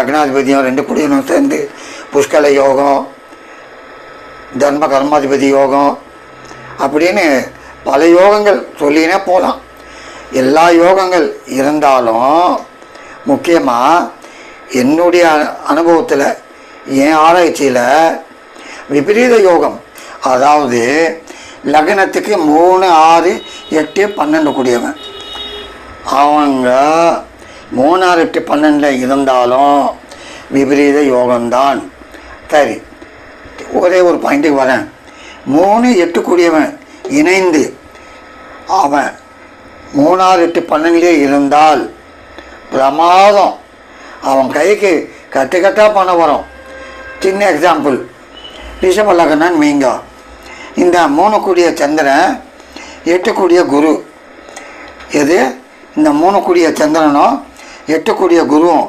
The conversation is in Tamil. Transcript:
லக்னாதிபதியும் ரெண்டு குடியனும் சேர்ந்து புஷ்கல யோகம் தர்ம கர்மாதிபதி யோகம் அப்படின்னு பல யோகங்கள் சொல்லினே போகலாம் எல்லா யோகங்கள் இருந்தாலும் முக்கியமாக என்னுடைய அனுபவத்தில் என் ஆராய்ச்சியில் விபரீத யோகம் அதாவது லக்னத்துக்கு மூணு ஆறு எட்டு பன்னெண்டு கூடியவன். அவங்க மூணாறு எட்டு பன்னெண்டில் இருந்தாலும் விபரீத யோகம்தான். சரி ஒரே ஒரு பாயிண்ட்டுக்கு வரேன். மூணு எட்டுக்குரியவன் இணைந்து அவன் மூணாறு எட்டு பன்னெண்டுலேயே இருந்தால் பிரமாதம். அவன் கைக்கு கட்டு கட்டாக பணம் வரும். சின்ன எக்ஸாம்பிள் ரிஷப மீங்க. இந்த மூணு கூடிய சந்திரன் எட்டு கூடிய குரு. எது? இந்த மூணு கூடிய சந்திரனும் எட்டக்கூடிய குருவும்